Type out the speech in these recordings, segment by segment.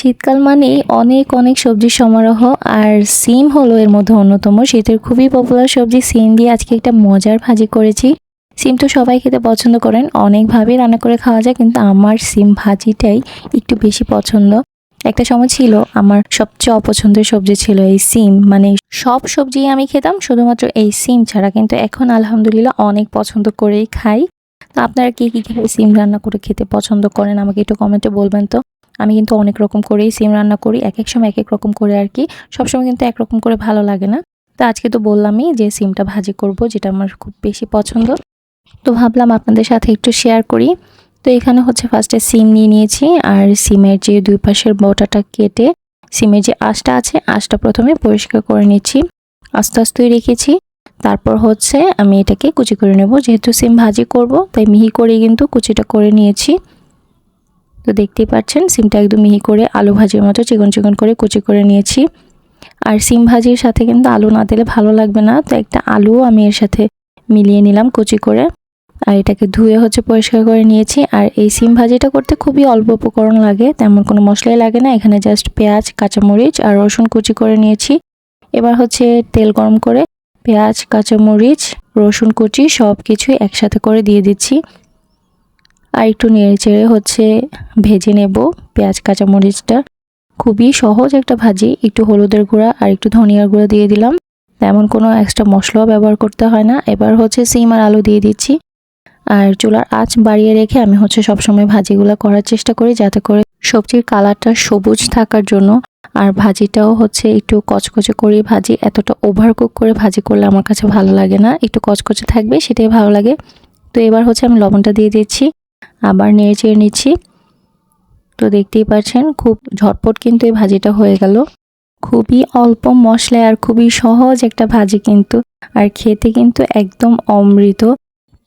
শীতকাল মানেই অনেক অনেক সবজির সমারোহ, আর সিম হলো এর মধ্যে অন্যতম। শীতের খুবই পপুলার সবজি সিম দিয়ে আজকে একটা মজার ভাজি করেছি। সিম তো সবাই খেতে পছন্দ করেন, অনেকভাবেই রান্না করে খাওয়া যায়, কিন্তু আমার সিম ভাজিটাই একটু বেশি পছন্দ। একটা সময় ছিল আমার সবচেয়ে অপছন্দের সবজি ছিল এই সিম মানে সব সবজি আমি খেতাম, শুধুমাত্র এই সিম ছাড়া, কিন্তু এখন আলহামদুলিল্লাহ অনেক পছন্দ করেই খাই। তো আপনারা কী কী সিম রান্না করে খেতে পছন্দ করেন? আমাকে একটু কমেন্টে বলবেন তো। আমি কিন্তু অনেক রকম করেই সিম রান্না করি এক এক সময় এক এক রকম করে আর কি। সবসময় কিন্তু একরকম করে ভালো লাগে না। তো আজকে তো বললামই যে সিমটা ভাজি করব, যেটা আমার খুব বেশি পছন্দ। তো ভাবলাম আপনাদের সাথে একটু শেয়ার করি। তো এখানে হচ্ছে ফার্স্টে সিম নিয়ে নিয়েছি আর সিমের যে দুই পাশের বোটাটা কেটে সিমের যে আঁশটা আছে, আঁশটা প্রথমে পরিষ্কার করে নিচ্ছি। আস্তে আস্তে রেখেছি। তারপর হচ্ছে আমি এটাকে কুচি করে নেব। যেহেতু সিম ভাজি করব, তাই মিহি করে কিন্তু কুচিটা করে নিয়েছি। তো দেখতেই পাচ্ছেন, সিমটা একদম মিহি করে আলু ভাজির মতো চিকন চিকন করে কুচি করে নিয়েছি। আর সিম ভাজির সাথে কিন্তু আলু না দিলে ভালো লাগবে না। তো একটা আলুও আমি এর সাথে মিলিয়ে নিলাম কুচি করে। আর এটাকে ধুয়ে হচ্ছে পরিষ্কার করে নিয়েছি। আর এই সিম ভাজিটা করতে খুবই অল্প উপকরণ লাগে, তেমন কোনো মশলাই লাগে না। এখানে জাস্ট পেঁয়াজ, কাঁচামরিচ আর রসুন কুচি করে নিয়েছি। এবার হচ্ছে তেল গরম করে পেঁয়াজ, কাঁচামরিচ, রসুন কুচি সব কিছুই একসাথে করে দিয়ে দিচ্ছি। আর একটু নেড়ে চেড়ে হচ্ছে ভেজে নেব পেঁয়াজ, কাঁচামরিচটা। খুবই সহজ একটা ভাজি। একটু হলুদের গুঁড়া আর একটু ধনিয়ার গুঁড়া দিয়ে দিলাম। তেমন কোনো এক্সট্রা মশলাও ব্যবহার করতে হয় না। এবার হচ্ছে সিম আর আলু দিয়ে দিচ্ছি। আর চুলার আঁচ বাড়িয়ে রেখে আমি হচ্ছে সবসময় ভাজিগুলো করার চেষ্টা করি যাতে করে সবজির কালারটা সবুজ থাকার জন্য। আর ভাজিটাও হচ্ছে একটু কচকচে করে ভাজি। এতটা ওভার কুক করে ভাজি করলে আমার কাছে ভালো লাগে না। একটু কচকচে থাকবে, সেটাই ভালো লাগে। তো এবার হচ্ছে আমি লবণটা দিয়ে দিচ্ছি। আবার নেড়ে চেড়ে নিচ্ছি। তো দেখতেই পাচ্ছেন, খুব ঝটপট কিন্তু এই ভাজিটা হয়ে গেল। খুবই অল্প মশলায় আর খুবই সহজ একটা ভাজি কিন্তু, আর খেতে কিন্তু একদম অমৃত।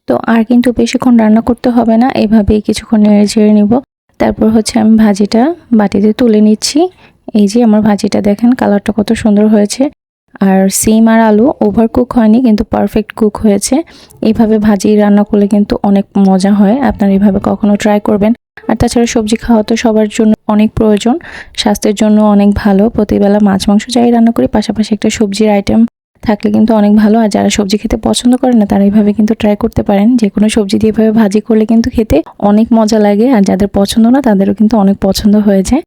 তো আর কিন্তু বেশিক্ষণ রান্না করতে হবে না, এভাবেই কিছুক্ষণ নেড়ে চেড়ে নিব। তারপর হচ্ছে আমি ভাজিটা বাটিতে তুলে নিচ্ছি। এই যে আমার ভাজিটা দেখেন, কালারটা কত সুন্দর হয়েছে। আর সিম আর আলু ওভার কুক হয়নি, কিন্তু পারফেক্ট কুক হয়েছে। এইভাবে ভাজি রান্না করলে কিন্তু অনেক মজা হয়, আপনারা এইভাবে কখনো ট্রাই করবেন। আর তাছাড়া সবজি খাওয়া তো সবার জন্য অনেক প্রয়োজন, স্বাস্থ্যের জন্য অনেক ভালো। প্রতিবেলা মাছ, মাংস যাই রান্না করি, পাশাপাশি একটা সবজির আইটেম থাকলে কিন্তু অনেক ভালো। আর যারা সবজি খেতে পছন্দ করে না, তারা এইভাবে কিন্তু ট্রাই করতে পারেন। যে কোনো সবজি দিয়ে এভাবে ভাজি করলে কিন্তু খেতে অনেক মজা লাগে। আর যাদের পছন্দ না, তাদেরও কিন্তু অনেক পছন্দ হয়ে যায়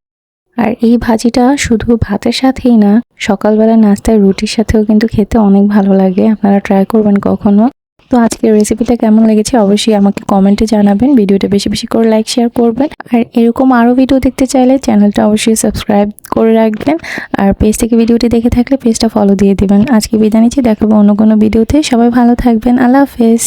আর এই ভাজিটা শুধু ভাতের সাথেই না, সকালবেলা নাস্তায় রুটির সাথেও কিন্তু খেতে অনেক ভালো লাগে। আপনারা ট্রাই করবেন কখনো। তো আজকের রেসিপিটা কেমন লেগেছে অবশ্যই আমাকে কমেন্টে জানাবেন। ভিডিওটা বেশি বেশি করে লাইক শেয়ার করবেন। আর এরকম আরও ভিডিও দেখতে চাইলে চ্যানেলটা অবশ্যই সাবস্ক্রাইব করে রাখবেন। আর পেজ থেকে ভিডিওটি দেখে থাকলে পেজটা ফলো দিয়ে দিবেন। আজকে বিদায় নিচ্ছি, দেখাবো অন্য কোনো ভিডিওতে সবাই ভালো থাকবেন। আল্লাহ হাফেজ।